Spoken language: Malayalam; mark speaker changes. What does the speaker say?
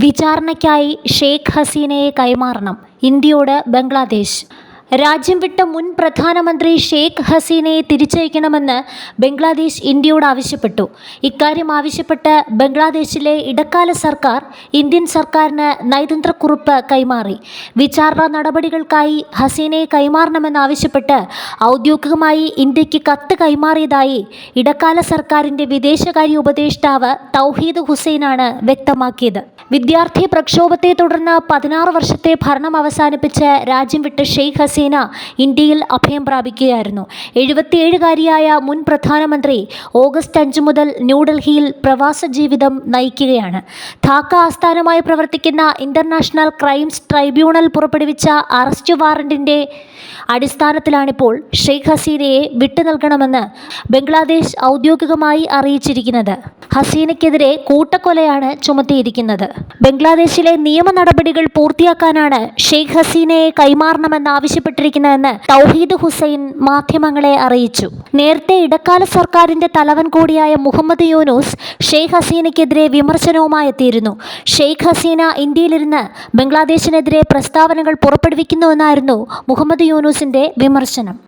Speaker 1: വിചാരണയ്ക്കായി ഷെയ്ഖ് ഹസീനയെ കൈമാറണം. ഇന്ത്യയോട് ബംഗ്ലാദേശ്. രാജ്യം വിട്ട മുൻ പ്രധാനമന്ത്രി ഷെയ്ഖ് ഹസീനയെ തിരിച്ചയക്കണമെന്ന് ബംഗ്ലാദേശ് ഇന്ത്യയോട് ആവശ്യപ്പെട്ടു. ഇക്കാര്യം ആവശ്യപ്പെട്ട് ബംഗ്ലാദേശിലെ ഇടക്കാല സർക്കാർ ഇന്ത്യൻ സർക്കാരിന് നയതന്ത്രക്കുറിപ്പ് കൈമാറി. വിചാരണ നടപടികൾക്കായി ഹസീനയെ കൈമാറണമെന്നാവശ്യപ്പെട്ട് ഔദ്യോഗികമായി ഇന്ത്യയ്ക്ക് കത്ത് കൈമാറിയതായി ഇടക്കാല സർക്കാരിന്റെ വിദേശകാര്യ ഉപദേഷ്ടാവ് തൗഹീദ് ഹുസൈനാണ് വ്യക്തമാക്കിയത്. വിദ്യാർത്ഥി പ്രക്ഷോഭത്തെ തുടർന്ന് പതിനാറ് വർഷത്തെ ഭരണം അവസാനിപ്പിച്ച് രാജ്യം വിട്ട ഷെയ്ഖ് ഹസീന ഇന്ത്യയിൽ അഭയം പ്രാപിക്കുകയായിരുന്നു. എഴുപത്തിയേഴുകാരിയായ മുൻ പ്രധാനമന്ത്രി ഓഗസ്റ്റ് അഞ്ച് മുതൽ ന്യൂഡൽഹിയിൽ പ്രവാസ ജീവിതം നയിക്കുകയാണ്. ധാക്ക ആസ്ഥാനമായി പ്രവർത്തിക്കുന്ന ഇന്റർനാഷണൽ ക്രൈംസ് ട്രൈബ്യൂണൽ പുറപ്പെടുവിച്ച അറസ്റ്റ് വാറന്റിന്റെ അടിസ്ഥാനത്തിലാണിപ്പോൾ ഷെയ്ഖ് ഹസീനയെ വിട്ടു നൽകണമെന്ന് ബംഗ്ലാദേശ് ഔദ്യോഗികമായി അറിയിച്ചിരിക്കുന്നത്. ഹസീനയ്ക്കെതിരെ കൂട്ടക്കൊലയാണ് ചുമത്തിയിരിക്കുന്നത്. ബംഗ്ലാദേശിലെ നിയമ നടപടികൾ പൂർത്തിയാക്കാനാണ് ഷെയ്ഖ് ഹസീനയെ കൈമാറണമെന്ന് കൈമാറണമെന്നാവശ്യപ്പെട്ടിരിക്കുന്നതെന്ന് തൗഹീദ് ഹുസൈൻ മാധ്യമങ്ങളെ അറിയിച്ചു. നേരത്തെ ഇടക്കാല സർക്കാരിന്റെ തലവൻ കൂടിയായ മുഹമ്മദ് യൂനൂസ് ഷെയ്ഖ് ഹസീനയ്ക്കെതിരെ വിമർശനവുമായി എത്തിയിരുന്നു. ഷെയ്ഖ് ഹസീന ഇന്ത്യയിലിരുന്ന് ബംഗ്ലാദേശിനെതിരെ പ്രസ്താവനകൾ പുറപ്പെടുവിക്കുന്നുവെന്നായിരുന്നു മുഹമ്മദ് യൂനൂസിന്റെ വിമർശനം.